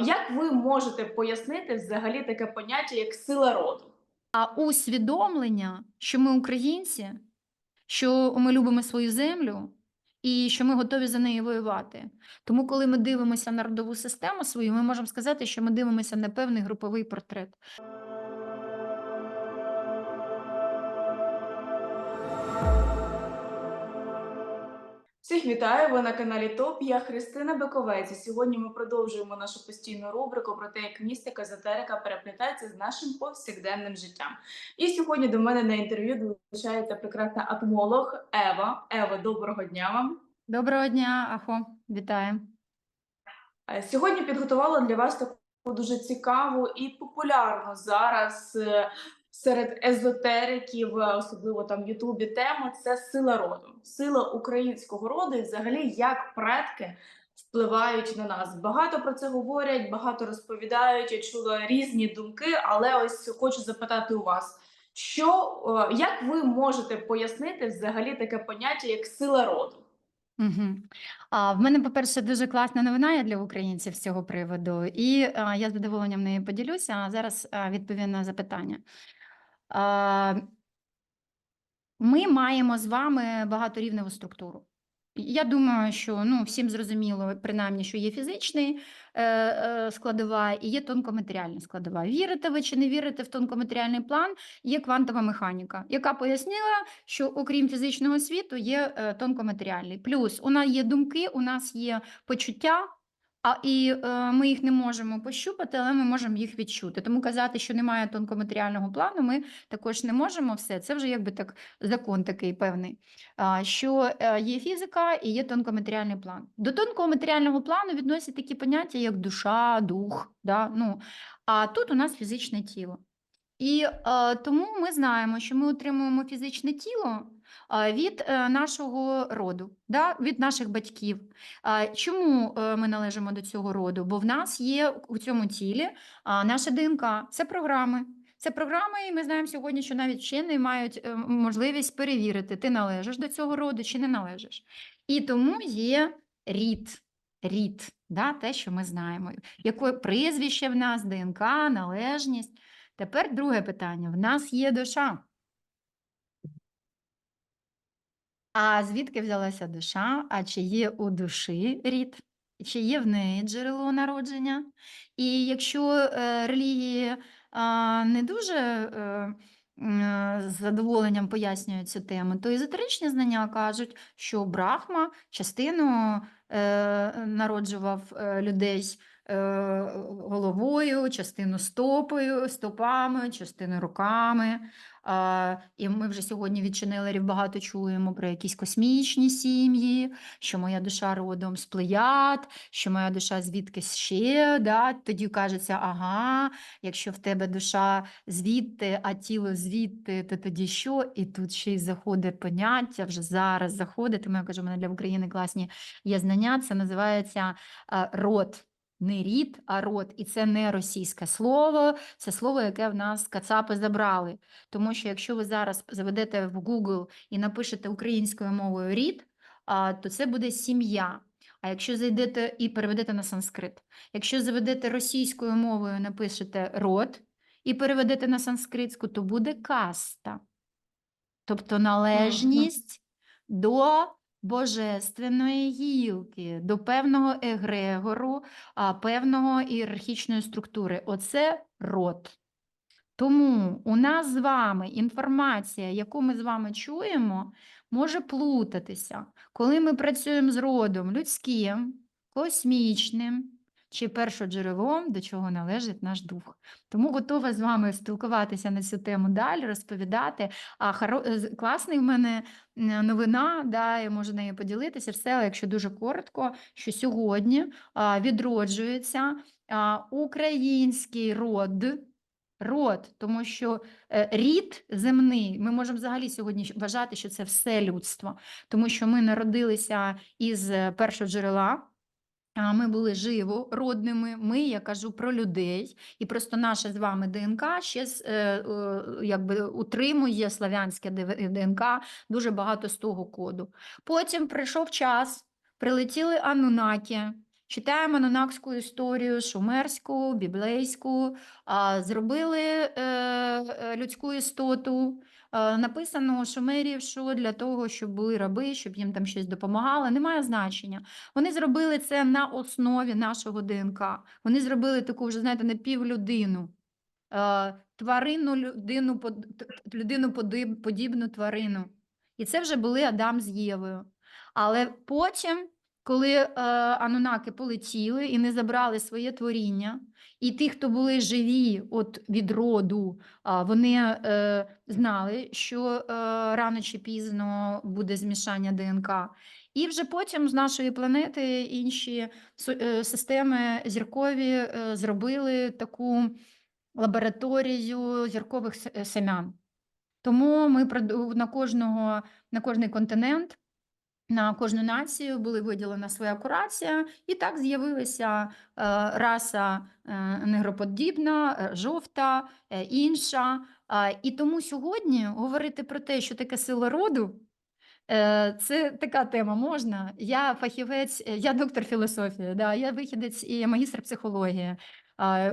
Як ви можете пояснити взагалі таке поняття як сила роду? А усвідомлення, що ми українці, що ми любимо свою землю і що ми готові за неї воювати. Тому, коли ми дивимося на родову систему свою, ми можемо сказати, що ми дивимося на певний груповий портрет. Всіх вітаю! Ви на каналі ТОП. Я Христина Бековець. І Сьогодні ми продовжуємо нашу постійну рубрику про те, як містика езотерика переплітається з нашим повсякденним життям. І сьогодні до мене на інтерв'ю долучається прекрасна атмолог Ева. Ева, доброго дня вам! Доброго дня, Ахо, вітаю. Е, Сьогодні підготувала для вас таку дуже цікаву і популярну зараз е, серед езотериків, е, особливо там в Ютубі, тему це сила роду, сила українського роду, і взагалі як предки впливають на нас. Багато про це говорять, багато розповідають. Я чула різні думки, але ось хочу запитати у вас. Що е, як ви можете пояснити взагалі таке поняття як сила роду? Угу. А, в мене, по-перше, дуже класна новина є для українців з цього приводу, і а, я з задоволенням нею поділюся, а зараз а, відповім на запитання. Ми маємо з вами багаторівневу структуру. Я думаю, що ну, всім зрозуміло, принаймні, що є фізичний е, е, складова і є тонкоматеріальна складова. Вірите ви чи не вірите в тонкоматеріальний план, є квантова механіка, яка пояснила, що окрім фізичного світу є е, тонкоматеріальний. Плюс у нас є думки, у нас є почуття. А і е, ми їх не можемо пощупати, але ми можемо їх відчути. Тому казати, що немає тонкоматеріального плану, ми також не можемо все. Це вже якби так закон такий певний. А, що е, є фізика і є тонкоматеріальний план. До тонкого матеріального плану відносять такі поняття, як душа, дух. Да? Ну, а тут у нас фізичне тіло. І е, тому ми знаємо, що ми отримуємо фізичне тіло е, від е, нашого роду, да? від наших батьків. Чому е, ми належимо до цього роду? Бо в нас є у цьому тілі наша ДНК, це програми. Це програми, і ми знаємо сьогодні, що навіть вчені мають е, можливість перевірити, ти належиш до цього роду чи не належиш. І тому є рід, рід, да, те, що ми знаємо. Яке прізвище в нас, ДНК, належність. Тепер друге питання: в нас є душа. А звідки взялася душа? А чи є у душі рід? Чи є в неї джерело народження? І якщо е, релігії а, не дуже е, е, з задоволенням пояснюють цю тему, то езотеричні знання кажуть, що Брахма частину е, народжував е, людей е, головою, частину стопою, стопами, частину руками. І ми вже сьогодні від ченелерів багато чуємо про якісь космічні сім'ї, що моя душа родом з плеяд, що моя душа звідкись ще. Да? Тоді кажеться, ага, якщо в тебе душа звідти, а тіло звідти, то тоді що? І тут ще й заходить поняття, вже зараз заходить. Тому я кажу, у мене для України класні є знання. Це називається а, род. Не рід, а род. І це не російське слово, це слово, яке в нас кацапи забрали. Тому що якщо ви зараз заведете в Google і напишете українською мовою рід, то це буде сім'я. А якщо зайдете і переведете на санскрит, якщо заведете російською мовою, напишете род і переведете на санскритську, то буде каста. Тобто належність до божественної гілки, до певного егрегору, певного ієрархічної структури. Оце род. Тому у нас з вами інформація, яку ми з вами чуємо, може плутатися, коли ми працюємо з родом людським, космічним чи першоджерелом, до чого належить наш дух. Тому готова з вами спілкуватися на цю тему далі, розповідати. А хоро... е, класний в мене новина, да, я можу нею поділитися. Все, якщо дуже коротко, що сьогодні відроджується український род. Род, тому що е, рід земний, ми можемо взагалі сьогодні вважати, що це все людство, тому що ми народилися із е, першого джерела. Ми були живородними, ми, я кажу про людей, і просто наша з вами ДНК ще е, е, якби утримує славянське ДНК дуже багато з того коду. Потім прийшов час, прилетіли Анунакі, читаємо анунакську історію, шумерську, біблейську, зробили е, людську істоту. Е, Написано шумерів, що для того, щоб були раби, щоб їм там щось допомагало, немає значення. Вони зробили це на основі нашого ДНК. Вони зробили таку вже, знаєте, напівлюдину, е, тварину, людину, людину подібну тварину. І це вже були Адам з Євою. Але потім, коли е, анунаки полетіли і не забрали своє творіння, і ті, хто були живі от від роду, а, вони е, знали, що е, рано чи пізно буде змішання ДНК. І вже потім з нашої планети інші е, системи зіркові е, зробили таку лабораторію зіркових се- е, семян. Тому ми на кожного на кожний континент, на кожну націю була виділена своя курація, і так з'явилася е, раса е, негроподібна, е, жовта, інша. І тому сьогодні говорити про те, що таке сила роду. Це така тема можна. Я фахівець, я доктор філософії, да, я вихідець і магістр психології.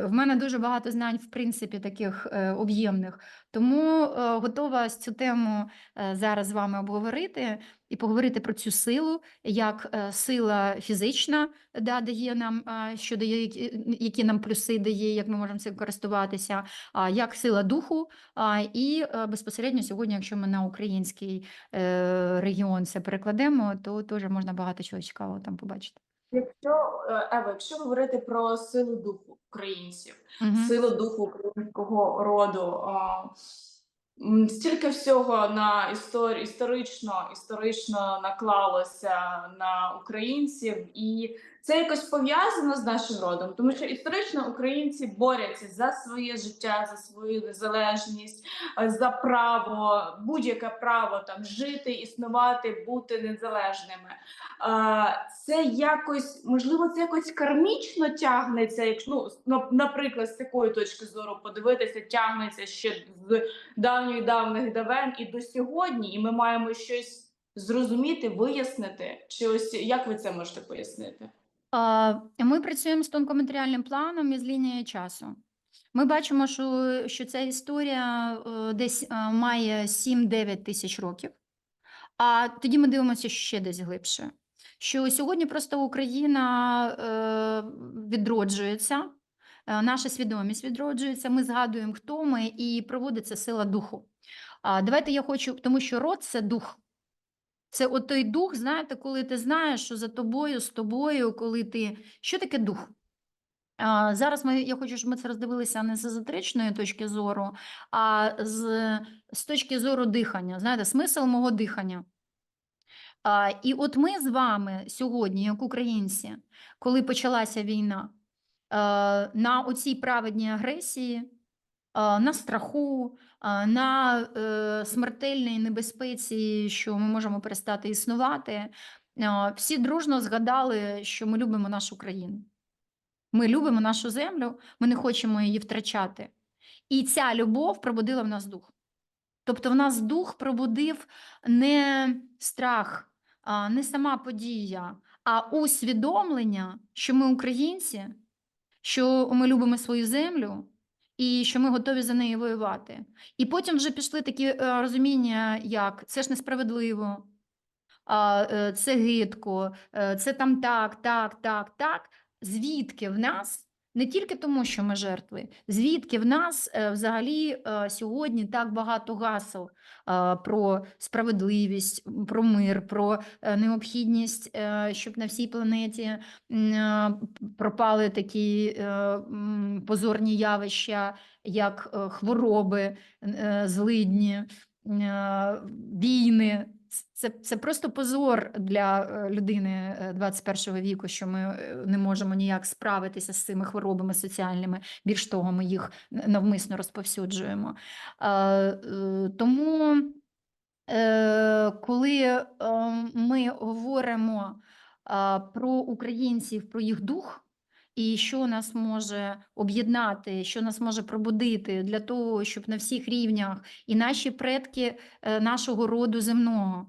В мене дуже багато знань, в принципі, таких об'ємних. Тому готова цю тему зараз з вами обговорити і поговорити про цю силу, як е, сила фізична да, дає нам, що дає, які, нам плюси дає, як ми можемо цим користуватися, а як сила духу. І е, безпосередньо сьогодні, якщо ми на український е, регіон це перекладемо, то теж можна багато чого цікавого там побачити. Якщо Ева, якщо говорити про силу духу українців, Мгм. силу духу українського роду. Стільки всього на істор... історично, історично наклалося на українців, і це якось пов'язано з нашим родом, тому що історично українці борються за своє життя, за свою незалежність, за право, будь-яке право там жити, існувати, бути незалежними. Це якось можливо, це якось кармічно тягнеться, якщо ну, наприклад, з такої точки зору подивитися, тягнеться ще з давньої давних давен і до сьогодні, і ми маємо щось зрозуміти, вияснити. Чи ось як ви це можете пояснити? Ми працюємо з тонкоматеріальним планом і з лінією часу. Ми бачимо, що, що ця історія е, десь е, має 7-9 тисяч років, а тоді ми дивимося ще десь глибше. Що сьогодні просто Україна е, відроджується, наша свідомість відроджується, ми згадуємо, хто ми, і проводиться сила духу. Давайте я хочу, тому що род це дух. Це от той дух, знаєте, коли ти знаєш, що за тобою, з тобою, коли ти. Що таке дух? А, зараз ми, я хочу, щоб ми це роздивилися не з езотеричної точки зору, а з, з точки зору дихання. Знаєте, смисл мого дихання. А, і от ми з вами сьогодні, як українці, коли почалася війна, е, на оцій праведній агресії, на страху, на е, смертельній небезпеці, що ми можемо перестати існувати, всі дружно згадали, що ми любимо нашу країну. Ми любимо нашу землю, ми не хочемо її втрачати. І ця любов пробудила в нас дух. Тобто в нас дух пробудив не страх, не сама подія, а усвідомлення, що ми українці, що ми любимо свою землю і що ми готові за неї воювати. І потім вже пішли такі е, розуміння, як це ж несправедливо, е, це гидко, е, це там так, так, так, так. Звідки в нас не тільки тому, що ми жертви, звідки в нас е, взагалі е, сьогодні так багато гасел е, про справедливість, про мир, про необхідність, щоб на всій планеті пропали такі позорні явища, як хвороби, злидні, війни. Це, це просто позор для е, людини е, 21 віку, що ми е, не можемо ніяк справитися з цими хворобами соціальними. Більш того, ми їх навмисно розповсюджуємо. Е, е, Тому, е, коли е, ми говоримо е, про українців, про їх дух. І що нас може об'єднати, що нас може пробудити для того, щоб на всіх рівнях і наші предки е, нашого роду земного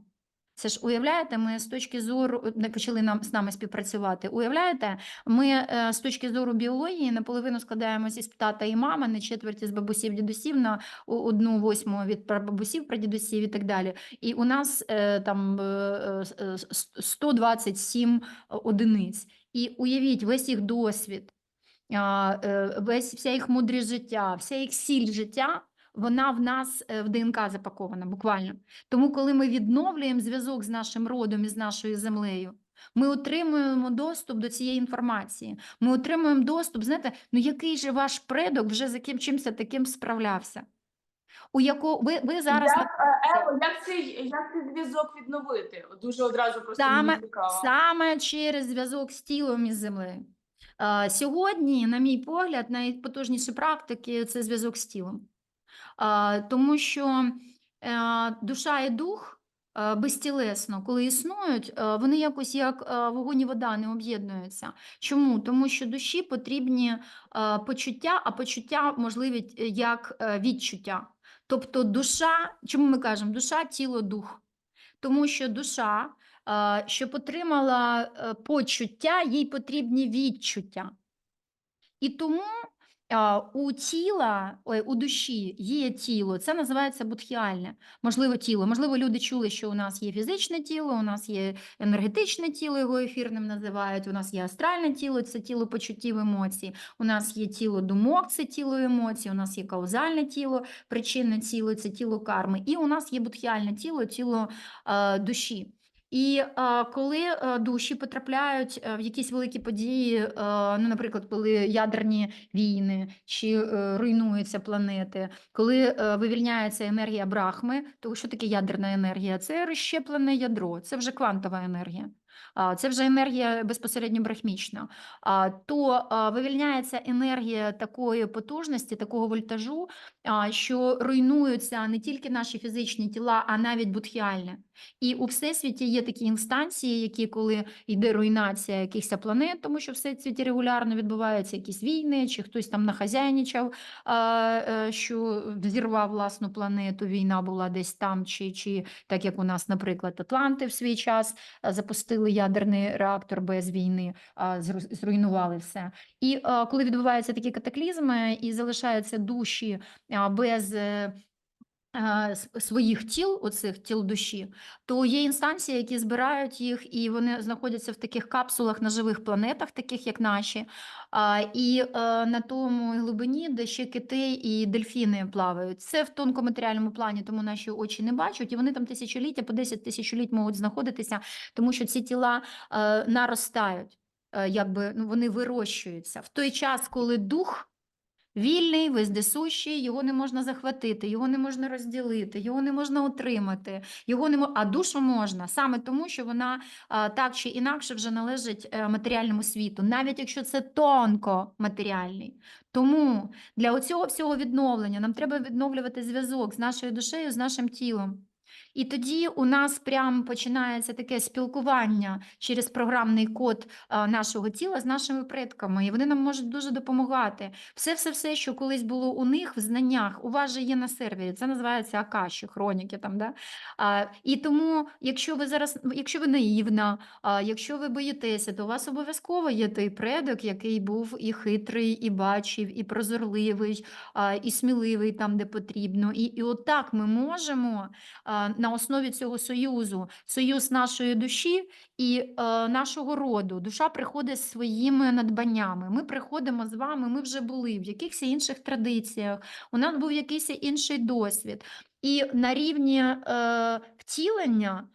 Це ж уявляєте, ми з точки зору не почали нам з нами співпрацювати. Уявляєте, ми е, з точки зору біології наполовину складаємося із тата і мами, на четверті з бабусів, дідусів, на одну восьму від прабабусів, прадідусів і так далі. І у нас е, там е, е, с- е, с- 127 одиниць. І уявіть весь їх досвід, е, весь вся їх мудрість життя, вся їх сіль життя. Вона в нас е, в ДНК запакована, буквально. Тому, коли ми відновлюємо зв'язок з нашим родом і з нашою землею, ми отримуємо доступ до цієї інформації. Ми отримуємо доступ, знаєте, ну який же ваш предок вже з яким чимся таким справлявся? У яко... ви, ви зараз Як, е, Ево, як цей, як цей зв'язок відновити? Дуже одразу просто Саме- мені цікаво. Саме через зв'язок з тілом і землею. А, Сьогодні, на мій погляд, найпотужніші практики це зв'язок з тілом. Тому що е, душа і дух е, безтілесно, коли існують, е, вони якось як вогонь і вода не об'єднуються. Чому? Тому що душі потрібні почуття, а почуття можливі як відчуття. Тобто душа, чому ми кажемо душа, тіло, дух? Тому що душа, щоб отримала почуття, їй потрібні відчуття. І тому у тіла, ой, у душі є тіло, це називається будхіальне, можливо, тіло. Можливо, люди чули, що у нас є фізичне тіло, у нас є енергетичне тіло, його ефірним називають, у нас є астральне тіло, це тіло почуттів емоцій, у нас є тіло думок, це тіло емоцій, у нас є каузальне тіло, причинне тіло, це тіло карми, і у нас є будхіальне тіло, тіло е, душі. І е, коли е, душі потрапляють е, в якісь великі події, е, ну, наприклад, коли ядерні війни чи е, руйнуються планети, коли е, вивільняється енергія брахми, то що таке ядерна енергія? Це розщеплене ядро, це вже квантова енергія. Це вже енергія безпосередньо брахмічна. То вивільняється енергія такої потужності, такого вольтажу, що руйнуються не тільки наші фізичні тіла, а навіть будхіальне. І у всесвіті є такі інстанції, які, коли йде руйнація якихось планет, тому що в всесвіті регулярно відбуваються якісь війни, чи хтось там нахазяйничав, е, що взірвав власну планету, війна була десь там, чи, чи так як у нас, наприклад, Атланти в свій час запустили ядерний реактор без війни, зруйнували все. І коли відбуваються такі катаклізми і залишаються душі без. Своїх тіл, оцих тіл душі, то є інстанції, які збирають їх, і вони знаходяться в таких капсулах на живих планетах, таких як наші, і е, на тому глибині, де ще кити і дельфіни плавають. Це в тонкоматеріальному плані, тому наші очі не бачать, і вони там тисячоліття по 10 тисячоліть можуть знаходитися, тому що ці тіла е, наростають, е, якби ну, вони вирощуються. В той час, коли дух. Вільний, вездесущий, його не можна захватити, його не можна розділити, його не можна отримати, його не мо... а душу можна саме тому, що вона так чи інакше вже належить е, матеріальному світу, навіть якщо це тонко матеріальний. Тому для оцього всього відновлення нам треба відновлювати зв'язок з нашою душею, з нашим тілом. І тоді у нас прям починається таке спілкування через програмний код нашого тіла з нашими предками, і вони нам можуть дуже допомагати. Все, все, все, що колись було у них в знаннях, у вас же є на сервері. Це називається акаші, хроніки там. Да? І тому, якщо ви зараз, якщо ви наївна, якщо ви боїтеся, то у вас обов'язково є той предок, який був і хитрий, і бачив, і прозорливий, і сміливий там, де потрібно. І, і отак ми можемо на основі цього союзу, союз нашої душі і е, нашого роду. Душа приходить з своїми надбаннями. Ми приходимо з вами, ми вже були в якихось інших традиціях, у нас був якийсь інший досвід. І на рівні е, втілення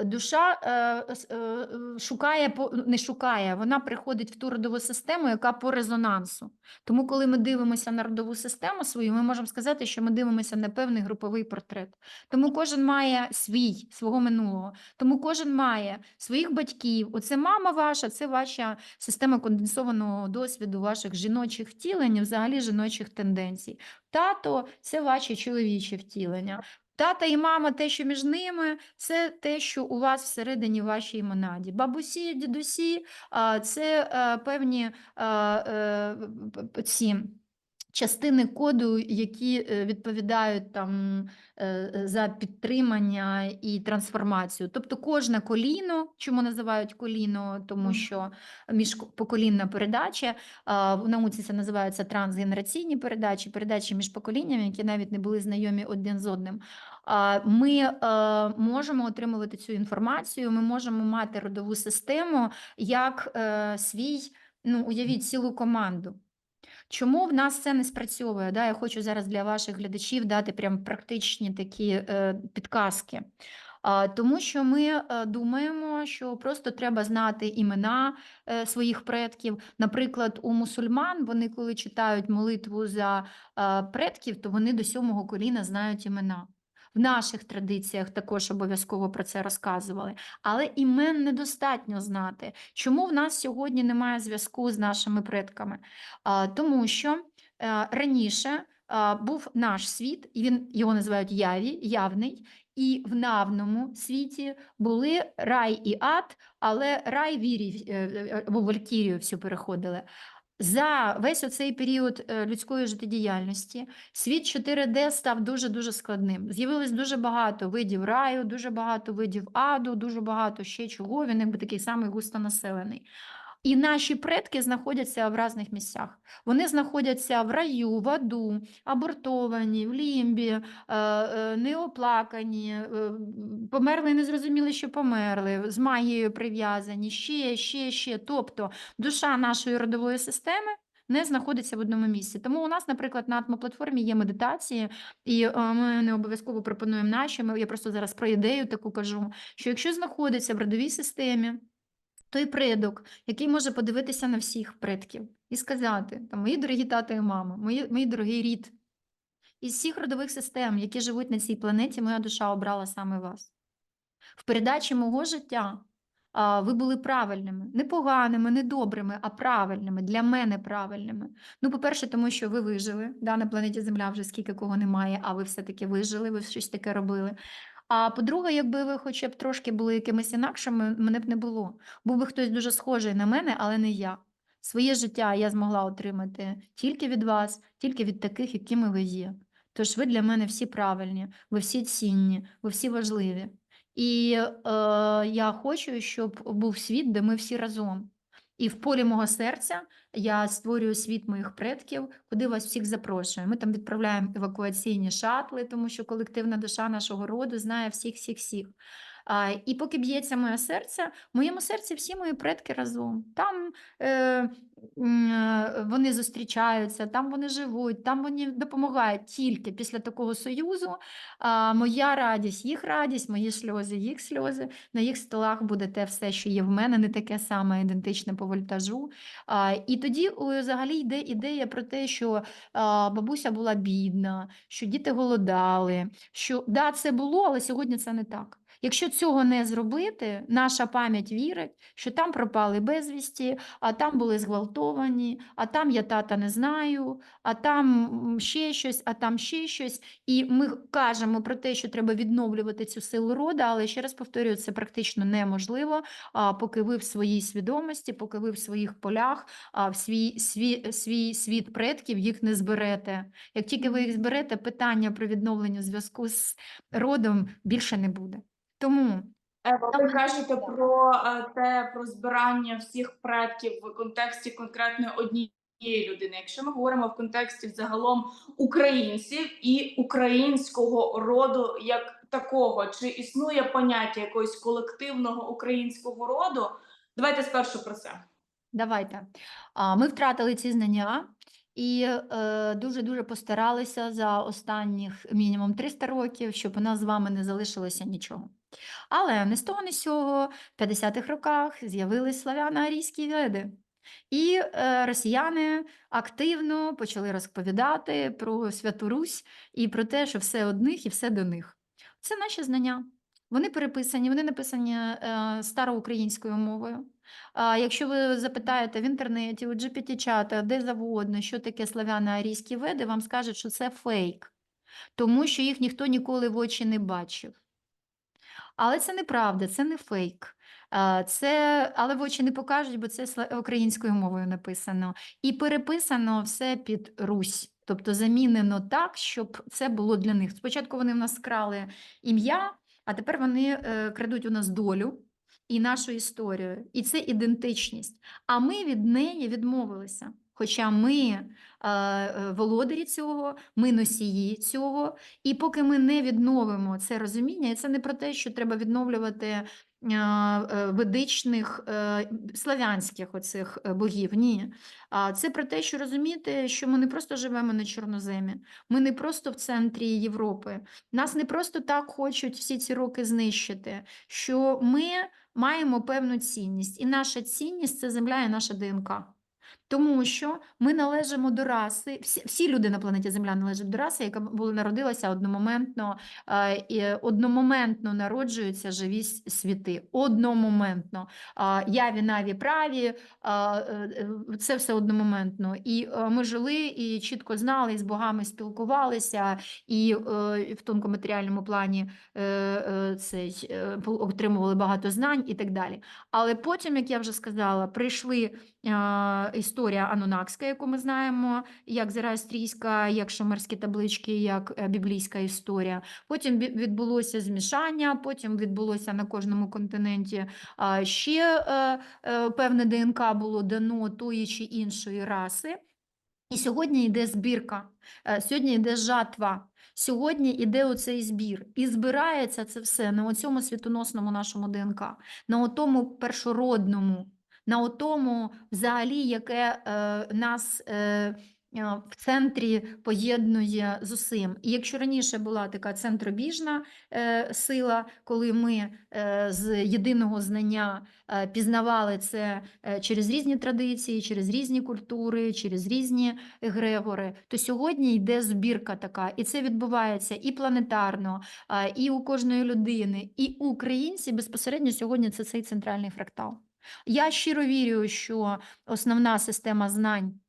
душа е, е, е, шукає, не шукає, вона приходить в ту родову систему, яка по резонансу. Тому, коли ми дивимося на родову систему свою, ми можемо сказати, що ми дивимося на певний груповий портрет. Тому кожен має свій, свого минулого. Тому кожен має своїх батьків. Оце мама ваша, це ваша система конденсованого досвіду ваших жіночих втілень, взагалі жіночих тенденцій. Тато це ваші чоловічі втілення. Тата і мама, те, що між ними, це те, що у вас всередині вашій монаді. Бабусі, дідусі це е, певні е, е, ці частини коду, які е, відповідають там е, е, за підтримання і трансформацію. Тобто кожне коліно, чому називають коліно, тому що міжпоколінна передача, в науці це називаються трансгенераційні передачі, передачі між поколіннями, які навіть не були знайомі один з одним. Ми можемо отримувати цю інформацію, ми можемо мати родову систему як свій, ну уявіть, цілу команду. Чому в нас це не спрацьовує? Да? Я хочу зараз для ваших глядачів дати прям практичні такі е, підказки. Тому що ми е, думаємо, що просто треба знати імена е, своїх предків. Наприклад, у мусульман вони, коли читають молитву за предків, то вони до сьомого коліна знають імена. В наших традиціях також обов'язково про це розказували. Але імен недостатньо знати. Чому в нас сьогодні немає зв'язку з нашими предками? Тому що е, раніше був наш світ, і він його називають яві, явний. І в навному світі були рай і ад, але рай вірів е, е, або Валькірію всю переходили. За весь оцей період е, людської життєдіяльності світ 4D став дуже-дуже складним. З'явилось дуже багато видів раю, дуже багато видів аду, дуже багато ще чого. Він якби такий самий густонаселений. І наші предки знаходяться в різних місцях. Вони знаходяться в раю, в аду, абортовані, в лімбі, е, е, неоплакані, е, померли не зрозуміли, що померли, з магією прив'язані, ще, ще, ще. Тобто душа нашої родової системи не знаходиться в одному місці. Тому у нас, наприклад, на атмоплатформі є медитації, і ми не обов'язково пропонуємо наші. Ми, я просто зараз про ідею таку кажу, що якщо знаходиться в родовій системі, той предок, який може подивитися на всіх предків і сказати: там, мої дорогі тато і мама, мої, мій дорогий рід. Із всіх родових систем, які живуть на цій планеті, моя душа обрала саме вас. В передачі мого життя а, ви були правильними, не поганими, не добрими, а правильними, для мене правильними. Ну, по-перше, тому що ви вижили. Да, на планеті Земля вже скільки кого немає, а ви все-таки вижили, ви щось таке робили. А по-друге, якби ви хоча б трошки були якимись інакшими, мене б не було. Був би хтось дуже схожий на мене, але не я. Своє життя я змогла отримати тільки від вас, тільки від таких, якими ви є. Тож ви для мене всі правильні, ви всі цінні, ви всі важливі. І е, я хочу, щоб був світ, де ми всі разом. І в полі мого серця я створюю світ моїх предків, куди вас всіх запрошую. Ми там відправляємо евакуаційні шатли, тому що колективна душа нашого роду знає всіх, всіх, всіх. І поки б'ється моє серце, в моєму серці всі мої предки разом. Там е, е, вони зустрічаються, там вони живуть, там вони допомагають тільки після такого союзу. Моя радість, їх радість, мої сльози, їх сльози. На їх столах буде те все, що є в мене, не таке саме ідентичне по вольтажу. І тоді взагалі йде ідея про те, що бабуся була бідна, що діти голодали, що да, це було, але сьогодні це не так. Якщо цього не зробити, наша пам'ять вірить, що там пропали безвісті, а там були зґвалтовані, а там я тата не знаю, а там ще щось, а там ще щось. І ми кажемо про те, що треба відновлювати цю силу роду, але ще раз повторюю, це практично неможливо, поки ви в своїй свідомості, поки ви в своїх полях, в свій, свій, свій світ предків їх не зберете. Як тільки ви їх зберете, питання про відновлення зв'язку з родом більше не буде. Тому ви кажете про е, те про збирання всіх предків в контексті конкретної однієї людини. Якщо ми говоримо в контексті загалом українців і українського роду як такого, чи існує поняття якогось колективного українського роду? Давайте спершу про це. Давайте. Ми втратили ці знання і е, дуже-дуже постаралися за останніх мінімум 300 років, щоб у нас з вами не залишилося нічого. Але не з того, не з сього, в 50-х роках з'явились славяно-арійські веди. І е, росіяни активно почали розповідати про Святу Русь і про те, що все одних і все до них. Це наші знання. Вони переписані, вони написані е, староукраїнською мовою. Якщо ви запитаєте в інтернеті, у GPT-чата, де завгодно, що таке славяно-арійські веди, вам скажуть, що це фейк, тому що їх ніхто ніколи в очі не бачив. Але це неправда, це не фейк. Це, але в очі не покажуть, бо це українською мовою написано. І переписано все під Русь. Тобто замінено так, щоб це було для них. Спочатку вони в нас крали ім'я, а тепер вони е, крадуть у нас долю і нашу історію. І це ідентичність. А ми від неї відмовилися. Хоча ми е, е, володарі цього, ми носії цього. І поки ми не відновимо це розуміння, і це не про те, що треба відновлювати е, е, ведичних е, славянських оцих е, богів. Ні. А це про те, що розуміти, що ми не просто живемо на чорноземі, ми не просто в центрі Європи. Нас не просто так хочуть всі ці роки знищити, що ми маємо певну цінність, і наша цінність це земля і наша ДНК. Тому що ми належимо до раси, всі, всі люди на планеті Земля належать до раси, яка була народилася одномоментно, е, одномоментно народжуються живі світи. Одномоментно. А, Яві, наві, праві, е, е, це все одномоментно. І е, ми жили і чітко знали, і з богами спілкувалися, і е, в тонкоматеріальному плані е, е, цей, е, отримували багато знань і так далі. Але потім, як я вже сказала, прийшли а, історія анунакська, яку ми знаємо, як зороастрійська, як шумерські таблички, як е, біблійська історія. Потім відбулося змішання, потім відбулося на кожному континенті ще е, е, певне ДНК було дано тої чи іншої раси. І сьогодні йде збірка, сьогодні йде жатва, сьогодні йде оцей збір. І збирається це все на цьому світоносному нашому ДНК, на тому першородному, на тому взагалі, яке е, нас е, е, в центрі поєднує з усім. І якщо раніше була така центробіжна е, сила, коли ми е, з єдиного знання е, пізнавали це е, через різні традиції, через різні культури, через різні егрегори, то сьогодні йде збірка така, і це відбувається і планетарно, а, і у кожної людини, і українці безпосередньо сьогодні це цей центральний фрактал. Я щиро вірю, що основна система знань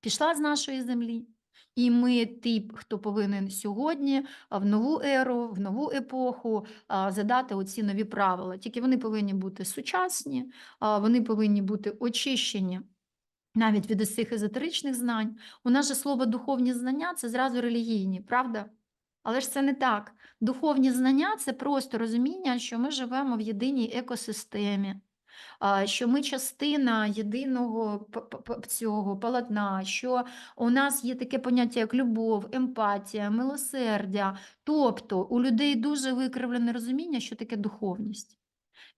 пішла з нашої землі. І ми ті, хто повинен сьогодні в нову еру, в нову епоху задати оці нові правила. Тільки вони повинні бути сучасні, вони повинні бути очищені навіть від цих езотеричних знань. У нас же слово духовні знання це зразу релігійні, правда? Але ж це не так. Духовні знання це просто розуміння, що ми живемо в єдиній екосистемі, що ми частина єдиного цього полотна, що у нас є таке поняття, як любов, емпатія, милосердя. Тобто у людей дуже викривлене розуміння, що таке духовність.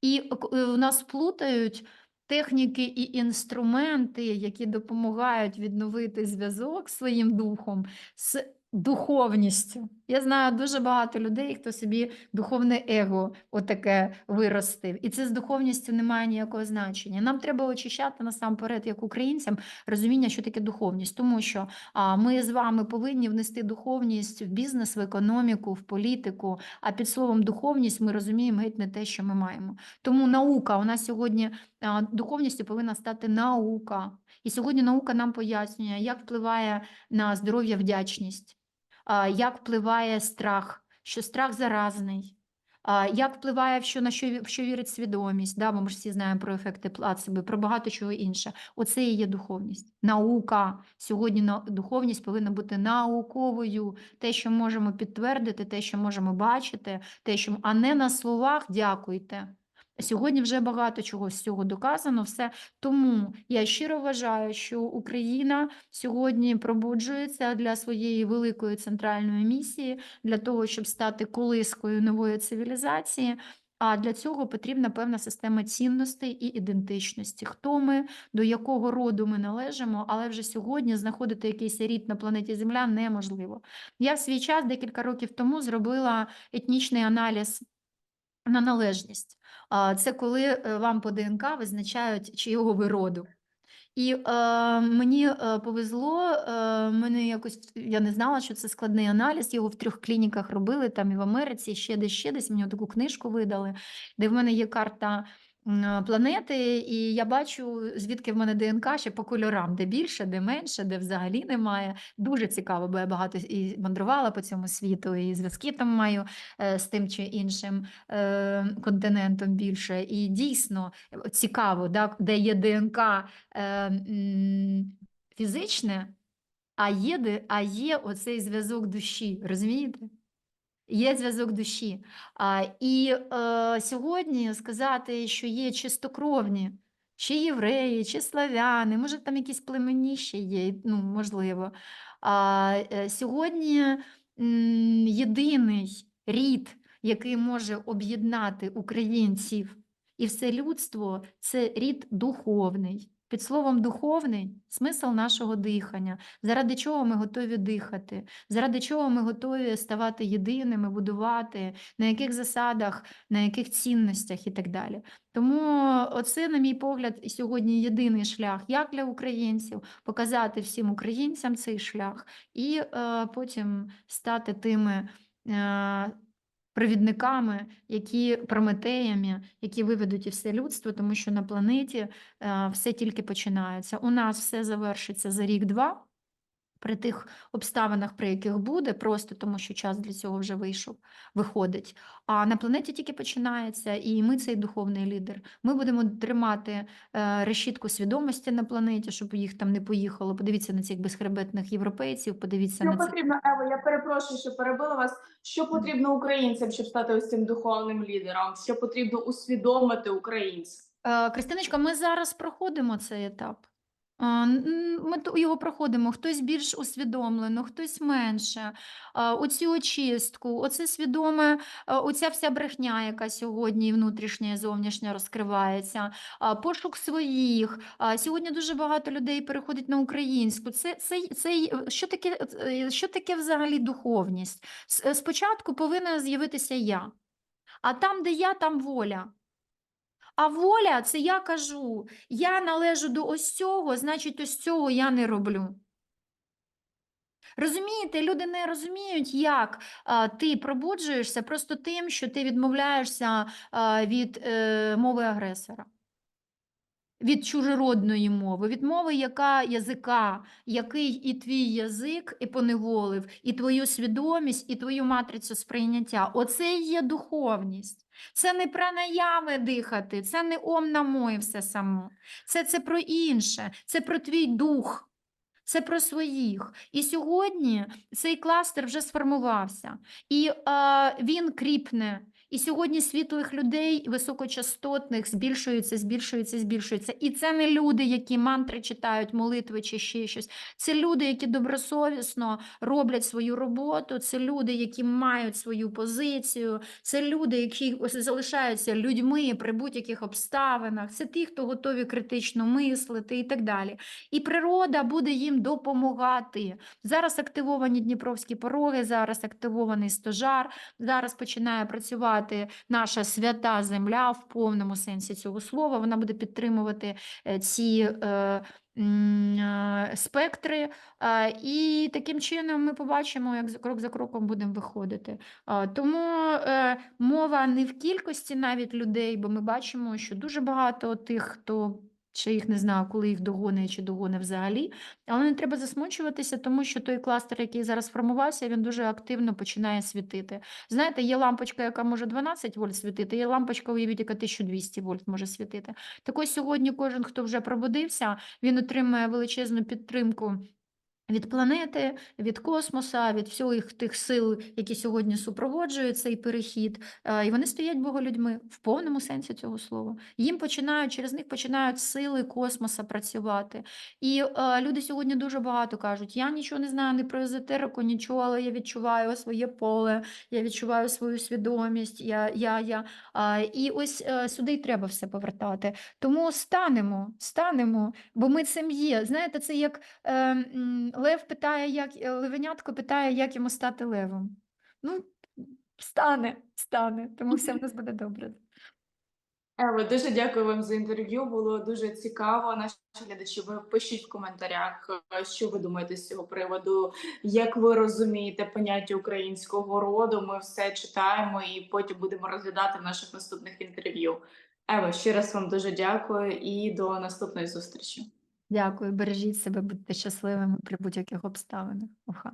І к- е, нас плутають техніки і інструменти, які допомагають відновити зв'язок своїм духом з духовністю. Я знаю дуже багато людей, хто собі духовне его отаке виростив. І це з духовністю не має ніякого значення. Нам треба очищати насамперед, як українцям, розуміння, що таке духовність, тому що а, ми з вами повинні внести духовність в бізнес, в економіку, в політику. А під словом духовність ми розуміємо геть не те, що ми маємо. Тому наука у нас сьогодні а, духовністю повинна стати наука. І сьогодні наука нам пояснює, як впливає на здоров'я вдячність, як впливає страх, що страх заразний. Як впливає, що на що, що вірить свідомість, да, бо ми ж всі знаємо про ефекти плацебо, про багато чого інше. Оце і є духовність. Наука. Сьогодні духовність повинна бути науковою. Те, що можемо підтвердити, те, що можемо бачити, те, що... а не на словах дякуйте. Сьогодні вже багато чого з цього доказано. Все тому я щиро вважаю, що Україна сьогодні пробуджується для своєї великої центральної місії, для того, щоб стати колискою нової цивілізації. А для цього потрібна певна система цінностей і ідентичності. Хто ми, до якого роду ми належимо, але вже сьогодні знаходити якийсь рід на планеті Земля неможливо. Я в свій час декілька років тому зробила етнічний аналіз на належність. Це коли е, вам по ДНК визначають, чийого ви роду. І е, мені е, повезло, е, мене якось я не знала, що це складний аналіз. Його в трьох клініках робили там і в Америці, ще десь, ще десь. Мені таку книжку видали, де в мене є карта планети, і я бачу, звідки в мене ДНК ще по кольорам, де більше, де менше, де взагалі немає. Дуже цікаво, бо я багато і мандрувала по цьому світу, і зв'язки там маю е, з тим чи іншим е, континентом більше. І дійсно е, цікаво, да, де є ДНК е, фізичне, а є, а є оцей зв'язок душі, розумієте? Є зв'язок душі. І е, сьогодні сказати, що є чистокровні, чи євреї, чи славяни, може там якісь племені ще є, ну, можливо. Е, сьогодні єдиний рід, який може об'єднати українців і все людство, це рід духовний. Під словом духовний смисл нашого дихання, заради чого ми готові дихати, заради чого ми готові ставати єдиними, будувати, на яких засадах, на яких цінностях і так далі. Тому оце, на мій погляд, сьогодні єдиний шлях, як для українців, показати всім українцям цей шлях і е, потім стати тими. Е, Провідниками, які прометеями, які виведуть і все людство, тому що на планеті е, все тільки починається. У нас все завершиться за рік-два при тих обставинах, при яких буде, просто тому що час для цього вже вийшов, виходить. А на планеті тільки починається, і ми цей духовний лідер. Ми будемо тримати е, решітку свідомості на планеті, щоб їх там не поїхало. Подивіться на цих безхребетних європейців, подивіться Що на цих. потрібно, Ево, я перепрошую, що перебила вас. Що потрібно українцям, щоб стати ось цим духовним лідером? Що потрібно усвідомити українцям? Е, Кристиночка, ми зараз проходимо цей етап. Ми його проходимо, хтось більш усвідомлено, хтось менше. Оцю очистку, оце свідоме, оця вся брехня, яка сьогодні внутрішня, і зовнішня розкривається, пошук своїх. Сьогодні дуже багато людей переходить на українську. Це, це, це що, таке, е, що таке взагалі духовність? Спочатку повинна з'явитися я, а там, де я, там воля. А воля це я кажу, я належу до ось цього, значить, ось цього я не роблю. Розумієте, люди не розуміють, як а, ти пробуджуєшся просто тим, що ти відмовляєшся а, від е, мови агресора, від чужородної мови, від мови, яка язика, який і твій язик і поневолив, і твою свідомість, і твою матрицю сприйняття. Оце і є духовність. Це не пранаями дихати, це не ом намо і все само. Це, це про інше, це про твій дух. Це про своїх. І сьогодні цей кластер вже сформувався, і е, він кріпне. І сьогодні світлих людей високочастотних збільшується, збільшується, збільшується. І це не люди, які мантри читають, молитви чи ще щось. Це люди, які добросовісно роблять свою роботу. Це люди, які мають свою позицію. Це люди, які залишаються людьми при будь-яких обставинах. Це ті, хто готові критично мислити і так далі. І природа буде їм допомагати. Зараз активовані Дніпровські пороги, зараз активований стожар, зараз починає працювати наша свята земля в повному сенсі цього слова. Вона буде підтримувати е, ці е, е, спектри, і таким чином ми побачимо, як крок за кроком будемо виходити. Тому мова не в кількості навіть людей, бо ми бачимо, що дуже багато тих, хто. Чи їх не знаю, коли їх догони чи догони взагалі, але не треба засмучуватися, тому що той кластер, який зараз формувався, він дуже активно починає світити. Знаєте, є лампочка, яка може 12 вольт світити, є лампочка, уявіть, яка 1200 вольт може світити. Так ось сьогодні кожен, хто вже пробудився, він отримує величезну підтримку. Від планети, від космоса, від всіх тих сил, які сьогодні супроводжують цей перехід, Е, і вони стоять боголюдьми в повному сенсі цього слова. Їм починають через них починають сили космоса працювати. І е, люди сьогодні дуже багато кажуть: я нічого не знаю не про езотерику, нічого, але я відчуваю своє поле, я відчуваю свою свідомість. Я, я, я. А, і ось е, сюди й треба все повертати. Тому станемо, станемо, бо ми цим є. Знаєте, це як е, лев питає, як е, левенятко питає, як йому стати левом. Ну, стане, стане, тому все в нас буде добре. Ево, дуже дякую вам за інтерв'ю. Було дуже цікаво. Наші глядачі, ви пишіть в коментарях, е, що ви думаєте з цього приводу, як ви розумієте поняття українського роду. Ми все читаємо і потім будемо розглядати в наших наступних інтерв'ю. Ева, ще раз вам дуже дякую і до наступної зустрічі. Дякую, бережіть себе, будьте щасливими при будь-яких обставинах. Уха.